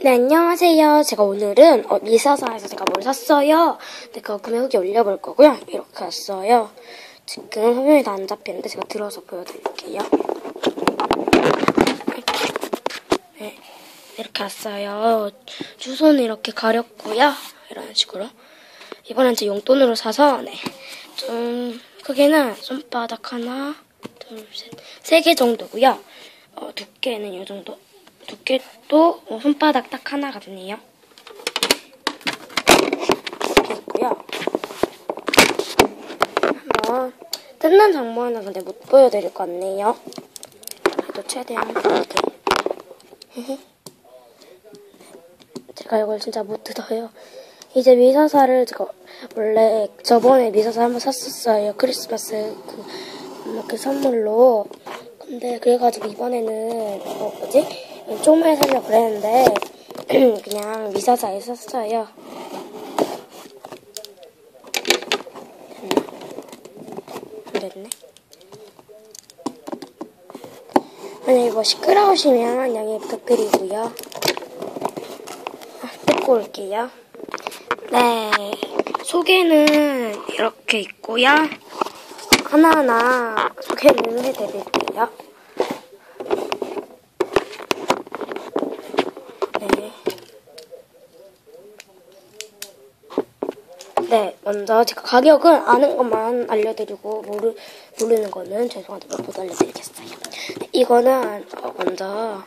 네, 안녕하세요. 제가 오늘은 어, 미사사에서 제가 뭘 샀어요. 네, 그거 구매 후기 올려볼 거고요. 이렇게 왔어요. 지금 화면이 다 안 잡히는데 제가 들어서 보여드릴게요. 네, 이렇게 왔어요. 주소는 이렇게 가렸고요. 이런 식으로. 이번엔 제 용돈으로 사서, 네. 좀, 크기는 손바닥 하나, 둘, 셋, 세 개 정도고요. 어, 두께는 이 정도. 두께도 어, 손바닥 딱 하나 같네요. 이렇게 있고요. 한번 뜯는 장면은 근데 못 보여드릴 것 같네요. 그래도 최대한 이렇게. 제가 이걸 진짜 못 뜯어요. 이제 미사사를 제가 원래 저번에 미사사 한번 샀었어요. 크리스마스 그 이렇게 선물로. 근데 그래가지고 이번에는 어 뭐지? 좀만 살려고 그랬는데 그냥 미사사에 샀어요. 됐나? 안 됐네. 만약 이거 시끄러우시면 양해 부탁드리고요. 아, 뜯고 올게요. 네, 소개는 이렇게 있고요. 하나하나 소개를 해드릴게요. 네. 네, 먼저 제가 가격은 아는 것만 알려드리고 모르, 모르는 거는 죄송하지만 못 알려드리겠어요. 네, 이거는 어, 먼저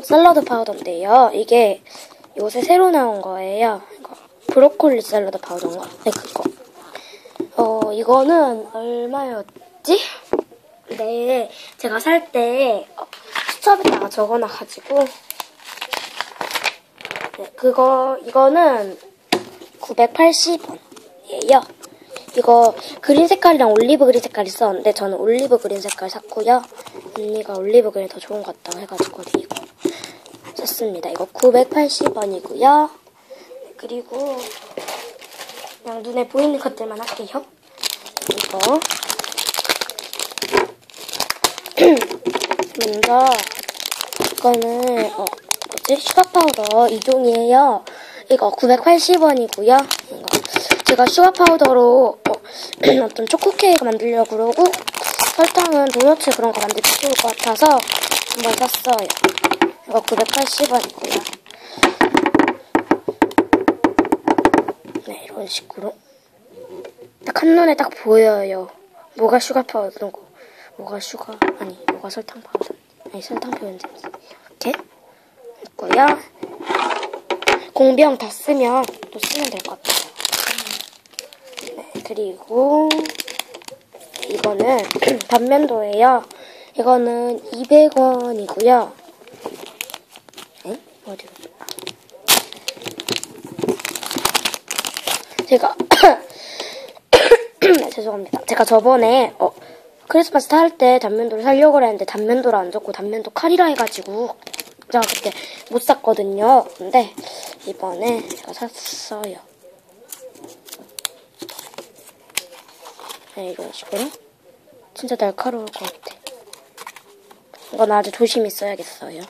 샐러드 파우더인데요. 이게 요새 새로 나온 거예요. 이거 브로콜리 샐러드 파우더인가? 네, 그거. 어, 이거는 얼마였지? 네, 제가 살때 어, 수첩에다가 적어놔가지고 네, 그거 이거는 980원 이에요. 이거 그린 색깔이랑 올리브 그린 색깔 있었는데 저는 올리브 그린 색깔 샀고요. 언니가 올리브 그린 더 좋은 것 같다고 해가지고 이거 샀습니다. 이거 980원이고요. 그리고 그냥 눈에 보이는 것들만 할게요. 이거 먼저 이거는 어 뭐지 슈가 파우더 2종이에요. 이거 980원이고요. 제가 슈가 파우더로 어, 어떤 초코 케이크 만들려고 그러고 설탕은 도넛츠 그런 거 만들기 좋을 것 같아서 한번 샀어요. 이거 980원이고요. 네 이런 식으로 딱 한눈에 딱 보여요. 뭐가 슈가 파우더고 뭐가 슈가 아니 뭐가 설탕 파우더 아니 설탕 표현제 이렇게 있고요. 공병 다 쓰면 또 쓰면 될 것 같아요. 네, 그리고 이거는 단면도예요. 이거는 200원이고요. 에? 어디로? 제가 네, 죄송합니다. 제가 저번에 어, 크리스마스 탈때 단면도를 살려고 그랬는데 단면도를 안 줬고 단면도 칼이라 해가지고 제가 그때 못 샀거든요. 근데 이번에 제가 샀어요. 네, 이런 식으로. 진짜 날카로울 것 같아. 이건 아주 조심히 써야겠어요.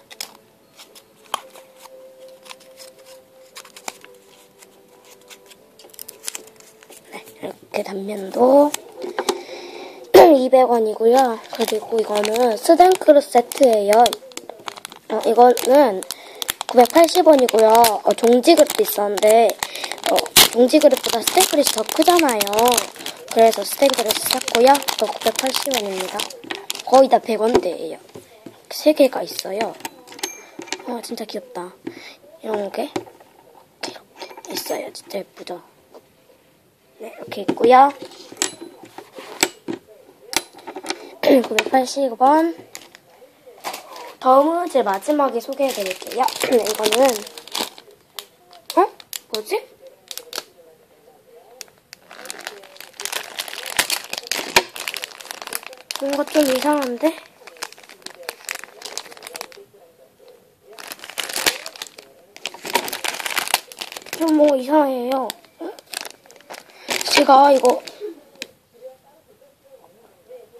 네, 이렇게 단면도 200원이고요. 그리고 이거는 스댕크루 세트예요. 어, 이거는 980원이고요. 어, 종지 그릇도 있었는데 어, 종지 그릇보다 스텐 그릇이 더 크잖아요. 그래서 그릇 샀고요. 이거 980원입니다. 거의 다 100원대예요. 세 개가 있어요. 어, 진짜 귀엽다. 이런 게 이렇게 있어요. 진짜 예쁘죠? 네, 이렇게 있고요. 980원. 다음은 제 마지막에 소개해드릴게요. 이거는 어? 뭐지? 뭔가 좀 이상한데? 좀 뭔가 이상해요. 어? 제가 이거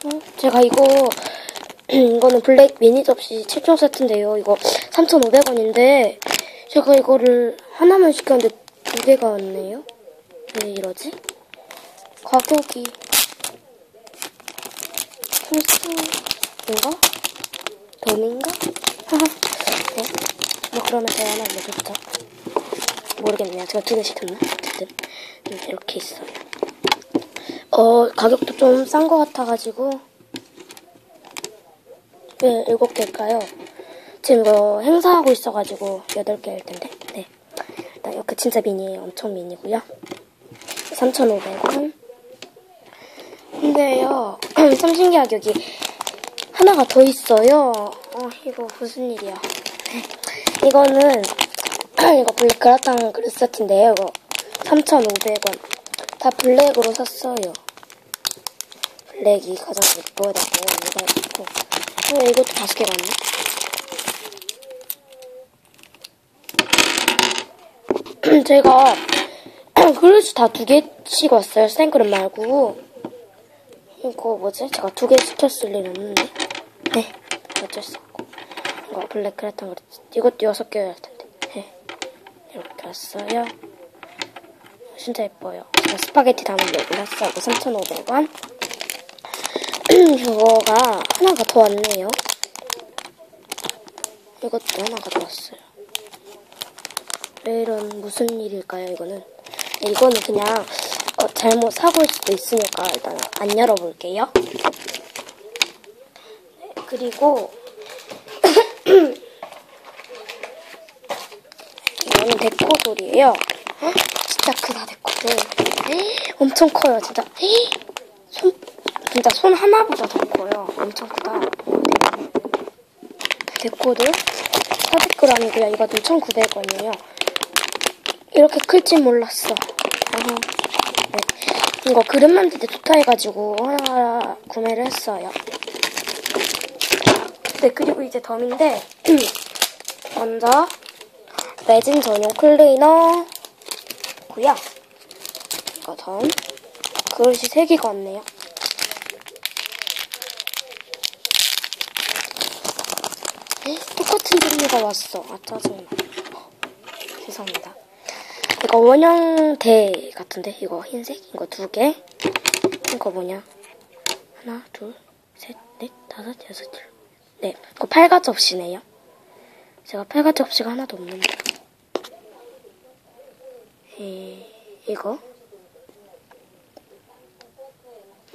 어? 제가 이거 이거는 블랙 미니 접시 7종 세트인데요. 이거 3,500원인데 제가 이거를 하나만 시켰는데 두 개가 왔네요. 왜 이러지? 가격이 필수인가? 덤인가? 네. 뭐 그러면 제가 하나 알려줬죠. 모르겠네요. 제가 두 개 시켰나? 어쨌든 음, 이렇게 있어요. 어 가격도 좀 싼 것 같아가지고 왜 일곱 개일까요? 지금 이거 행사하고 있어가지고 여덟 개일 텐데. 네. 일단 이렇게 진짜 미니예요. 엄청 미니고요. 3,500원. 근데요, 참 신기하게 여기 하나가 더 있어요. 어, 이거 무슨 일이야. 이거는, 이거 블랙 그라탕 그릇 세트인데요. 이거 3,500원. 다 블랙으로 샀어요. 블랙이 가장 예뻐다고 이거 있고. 어, 이것도 다섯 개가 있네. 제가 그릇이 다 두 개씩 왔어요. 생 그릇 말고. 이거 뭐지? 제가 두 개 시켰을 일 없는데. 네. 어쩔 수 없고. 이거 블랙 크레탄 그릇. 이것도 여섯 개여야 할 텐데. 네. 이렇게 왔어요. 진짜 예뻐요. 제가 스파게티 여기 샀어요. 3,500원. 이거가 하나가 더 왔네요. 이것도 하나가 더 왔어요. 왜 이런 무슨 일일까요, 이거는? 네, 이거는 그냥 어, 잘못 사고일 수도 있으니까 일단 안 열어볼게요. 네, 그리고 이거는 데코돌이에요. 헉, 진짜 크다, 데코돌. 엄청 커요, 진짜. 손, 진짜 손 하나보다 더 커요. 엄청 크다. 데코돌 400g이고요. 이것도 1,900원이에요. 이렇게 클진 몰랐어. 어허. 네. 이거 그릇 만들 때 좋다 해가지고 하나 구매를 했어요. 네, 그리고 이제 덤인데, 먼저, 레진 전용 클리너고요. 이거 덤. 그릇이 3개가 왔네요. 똑같은 종류가 왔어. 아, 짜증나. 죄송합니다. 이거 원형대 같은데? 이거 흰색? 이거 두 개? 이거 뭐냐? 하나, 둘, 셋, 넷, 다섯, 여섯, 일. 네, 이거 팔가 접시네요. 제가 팔가 접시가 하나도 없는데. 에, 이거.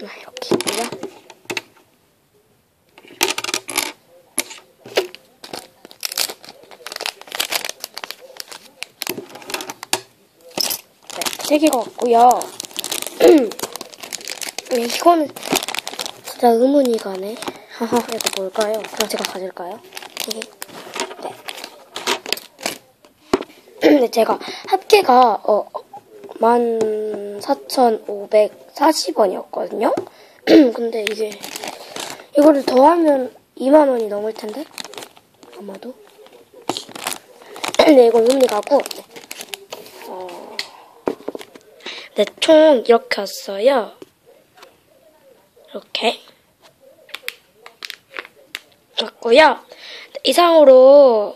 아, 이렇게 있고요. 네, 세 개가 왔고요. 네, 이거는 진짜 의문이 가네. 하하, 이거 뭘까요? 그럼 제가 가질까요? 네. 근데 제가 합계가 어 14,540원이었거든요. 근데 이게 이거를 더하면 2만 원이 넘을 텐데 아마도. 네, 이건 의문이 가고. 네. 어... 네, 총 이렇게 왔어요. 이렇게. 왔고요. 이상으로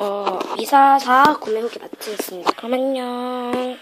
어, 미사사 구매 후기 마치겠습니다. 그럼 안녕.